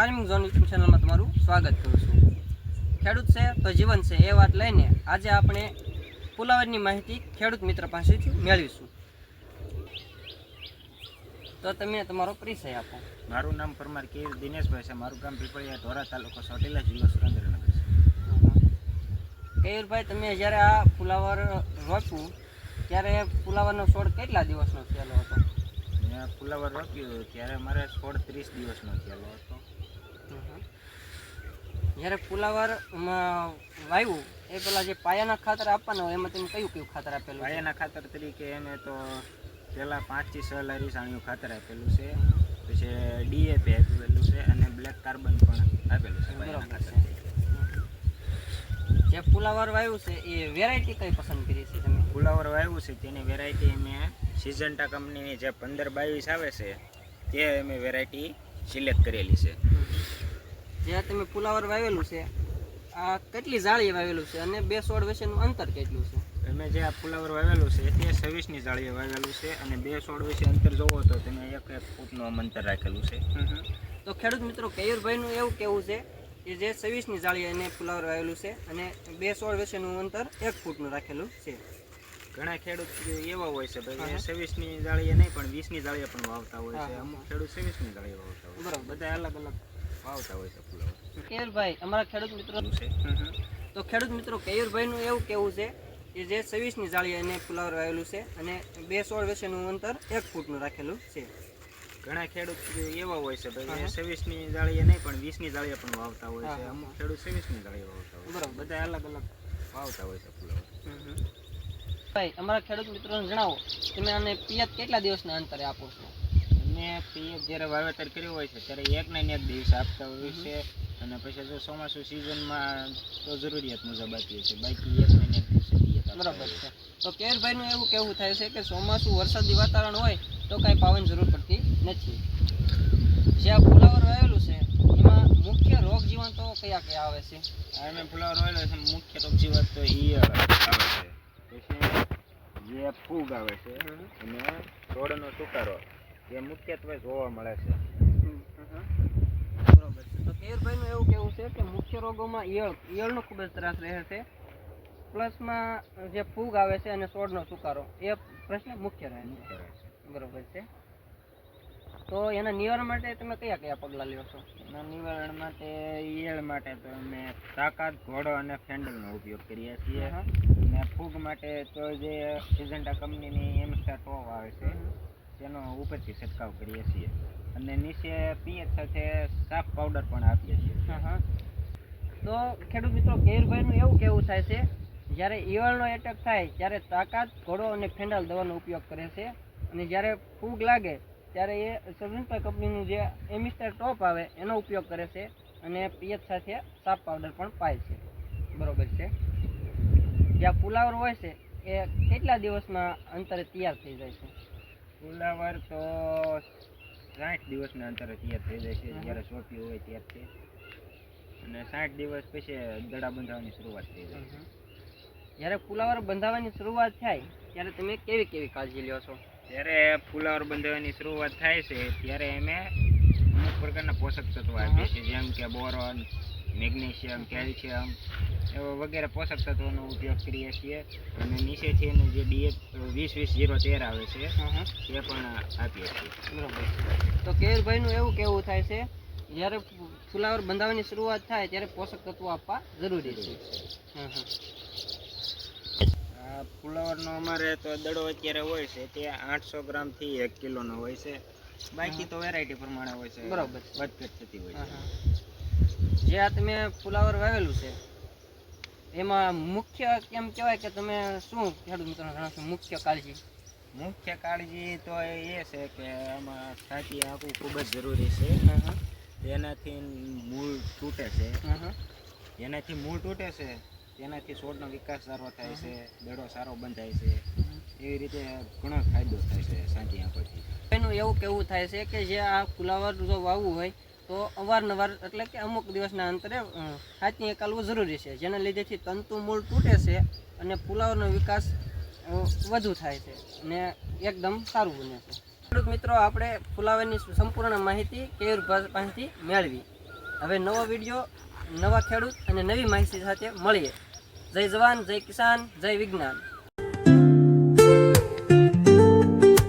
Farming zone YouTube ચેનલમાં તમારું સ્વાગત કરું છું. ખેડૂત છે તો જીવન છે એ વાત લઈને આજે આપણે ફુલાવરની માહિતી ખેડૂત મિત્ર પાસેથી મેળવીશું. તો તમે તમારો પરિચય આપો. મારું નામ પરમાર કે દિનેશભાઈ છે. મારું ગામ પીપળિયા ધોરા તાલુકો સોટેલા જિલ્લો સુરેન્દ્રનગર છે. કેયુરભાઈ તમે જ્યારે આ ફુલાવર રોપ્યું ત્યારે ફુલાવરનો છોડ કેટલા દિવસનો થયેલો હતો? મેં ફુલાવર રોપ્યું ત્યારે મારે સોળ ત્રીસ દિવસનો થયેલો હતો. જ્યારે ફુલાવર વાવ્યું એ પેલા જે પાયાના ખાતર આપવાના હોય એમાં તમે કયું કયું ખાતર આપેલું પાયાના ખાતર તરીકે એને તો પહેલાં પાંચથી છ લારી સાણીયું ખાતર આપેલું છે પછી ડીએપી આપેલું છે અને બ્લેક કાર્બન પણ આપેલું છે બરાબર છે. જે ફુલાવર વાવ્યું છે એ વેરાયટી કઈ પસંદ કરી છે તમે? ફુલાવર વાવ્યું છે તેની વેરાયટી અમે સિઝન્ટા કંપનીની જે પંદર બાવીસ આવે છે તે અમે વેરાયટી સિલેક્ટ કરેલી છે. જે તમે ફુલાવર વાવેલું છે આ કેટલી જાળીએ વાવેલું છે અને બે સોળ વચ્ચેનું અંતર કેટલું છે? તમે જે આ ફુલાવર વાવેલું છે તે છવ્વીસની જાળીએ વાવેલું છે અને બે છોડ વિશે અંતર જોવો તો તમે એક એક ફૂટનું આમ અંતર રાખેલું છે. તો ખેડૂત મિત્રો કેયુરભાઈનું એવું કેવું છે કે જે છવ્વીસની જાળીએ અને ફુલાવર વાવેલું છે અને બે સોળ વચ્ચેનું અંતર એક ફૂટનું રાખેલું છે. ઘણા ખેડૂત એવા હોય છે ભાઈ. છવ્વીસની જાળીએ નહીં પણ વીસની જાળીએ પણ વાવતા હોય છે. અમુક ખેડૂત છવ્વીસની જાળીએ વાવતા હોય બરાબર. બધા અલગ અલગ વાવતા હોય છે ફુલાવર કેયુરભાઈ અમારા ખેડૂત મિત્રો છે? તો ખેડૂત મિત્રો કેયુરભાઈનું એવું કેવું છે કે જે છવ્વીસની જાળી એને ફુલાવર વાવેલું છે અને બે છોડ વચ્ચેનું અંતર એક ફૂટનું રાખેલું છે. ઘણા ખેડૂત એવા હોય છે ભાઈ. છવ્વીસની જાળીએ નહીં પણ વીસની જાળીએ પણ વાવતા હોય છે. અમુક. ખેડૂત છવ્વીસની જાળીએ વાવતા હોય બરાબર. બધા અલગ અલગ. વાવતા હોય છે ફુલાવર ભાઈ અમારા ખેડૂત મિત્રોને જણાવો તમે આને પિયત કેટલા દિવસના અંતરે આપો છો? અને પિયત જ્યારે વાવેતર કર્યું હોય છે ત્યારે એક ને એક દિવસ આપતા હોય છે. અને પછી જો ચોમાસું સિઝનમાં તો જરૂરિયાત મુજબ આપીએ છીએ. બાકી એક ને એક દિવસે પિયત બરાબર છે. તો કેરભાઈનું એવું કેવું થાય છે કે ચોમાસું વરસાદી વાતાવરણ હોય તો કાંઈ પાવાની જરૂર પડતી નથી. જે આ ફુલાવર વાવેલું છે એમાં મુખ્ય રોગ જીવન તો કયા કયા આવે છે? એમાં ફુલાવર વાવેલો છે મુખ્ય રોગ જીવન તો ઈયળ આવે છે. પછી જે ફૂગ આવે છે અને છોડનો સુકારો. એ મુખ્યત્વે જોવા મળે છે. બરોબર છે. તો કેરભાઈનું એવું કેવું છે કે મુખ્ય રોગોમાં ઈયળ ઈયળનો ખૂબ જ ત્રાસ રહે છે. પ્લસમાં જે ફૂગ આવે છે અને છોડનો સુકારો એ પ્રશ્ન મુખ્ય રહે છે. બરોબર છે. તો એના નિવારણ માટે તમે કયા કયા પગલાં લ્યો છો? એના નિવારણ માટે ઈયળ માટે તો અમે તાકાત ઘોડો અને ફેન્ડલનો ઉપયોગ કરીએ છીએ. અને ફૂગ માટે તો જે સિઝન્ટા કંપનીની એમસ્ટાર ટોપ આવે છે. તેનો ઉપરથી છંટકાવ કરીએ છીએ. અને નીચે પીએચ સાથે સાફ પાવડર પણ આપીએ છીએ. તો ખેડૂત મિત્રો કેયુરભાઈનું એવું કેવું થાય છે, જ્યારે ઈયળનો એટેક થાય, ત્યારે તાકાત, ઘોડો અને ફેંડલ દવાનો ઉપયોગ કરે છે. અને જ્યારે ફૂગ લાગે, ત્યારે એ સજંતા કંપનીનું જે એમિસ્ટર ટોપ આવે, એનો ઉપયોગ કરે છે અને પીએચ સાથે સાફ પાવડર પણ પાય છે. બરોબર છે? જ્યાં ફુલાવર હોય છે, એ કેટલા દિવસમાં અંતરે તૈયાર થઈ જાય છે? ફુલાવર તો સાઠ દિવસના અંતરે તૈયાર થઈ જાય છે. જ્યારે સોંપ્યું હોય ત્યારથી અને સાઠ દિવસ પછી દડા બંધાવવાની શરૂઆત થઈ જાય. છે જ્યારે ફુલાવર બંધાવવાની શરૂઆત થાય ત્યારે તમે કેવી કેવી કાળજી લ્યો છો? જ્યારે ફુલાવર બંધાવવાની શરૂઆત થાય છે ત્યારે અમે અમુક પ્રકારના પોષક તત્વો. આપીએ છીએ. જેમ કે બોરોન મેગ્નેશિયમ કેલ્શિયમ વગેરે પોષક તત્વોનો ઉપયોગ કરીએ છીએ. અને નીચેથી એનું જે ડીએપ વીસ વીસ જીરો તેર આવે છે હા પણ આપીએ છીએ. બરાબર. તો કેયુરભાઈનું એવું કેવું થાય છે જ્યારે ફુલાવર બંધાવવાની શરૂઆત થાય ત્યારે પોષક તત્વો આપવા જરૂરી છે. ફુલાવરનો અમારે તો દડો અત્યારે હોય છે તે આઠસો ગ્રામથી એક કિલોનો હોય છે. બાકી તો વેરાયટી પ્રમાણે હોય છે. બરાબર. વધઘટ થતી હોય છે. જે આ તમે ફુલાવર વાવેલું છે એમાં મુખ્ય કેમ કહેવાય કે તમે શું ખેડૂત મિત્રોને જણાવશો? મુખ્ય કાળજી. મુખ્ય કાળજી તો એ છે કે આમાં છાતી આપવું ખૂબ જ જરૂરી છે. તેનાથી મૂળ તૂટે છે. એનાથી મૂળ તૂટે છે તેનાથી છોડનો વિકાસ સારો થાય છે દડો સારો બંધાય છે. એવી રીતે ઘણો ફાયદો થાય છે છાંટી આપવાથી એનું એવું કેવું થાય છે કે જે આ ફુલાવર જો વાવવું હોય તો અવારનવાર એટલે કે અમુક દિવસના અંતરે હાથની એકાલવું જરૂરી છે, જેના લીધેથી તંતુ મૂળ તૂટે છે અને પુલાવનો વિકાસ વધુ થાય છે અને એકદમ સારું બને છે. ખેડૂત મિત્રો, આપણે ફુલાવરની સંપૂર્ણ માહિતી, કેયુર પાસેથી મેળવી. હવે નવો વીડિયો, નવા ખેડૂત અને નવી માહિતી સાથે મળીએ. જય જવાન, જય કિસાન, જય વિજ્ઞાન.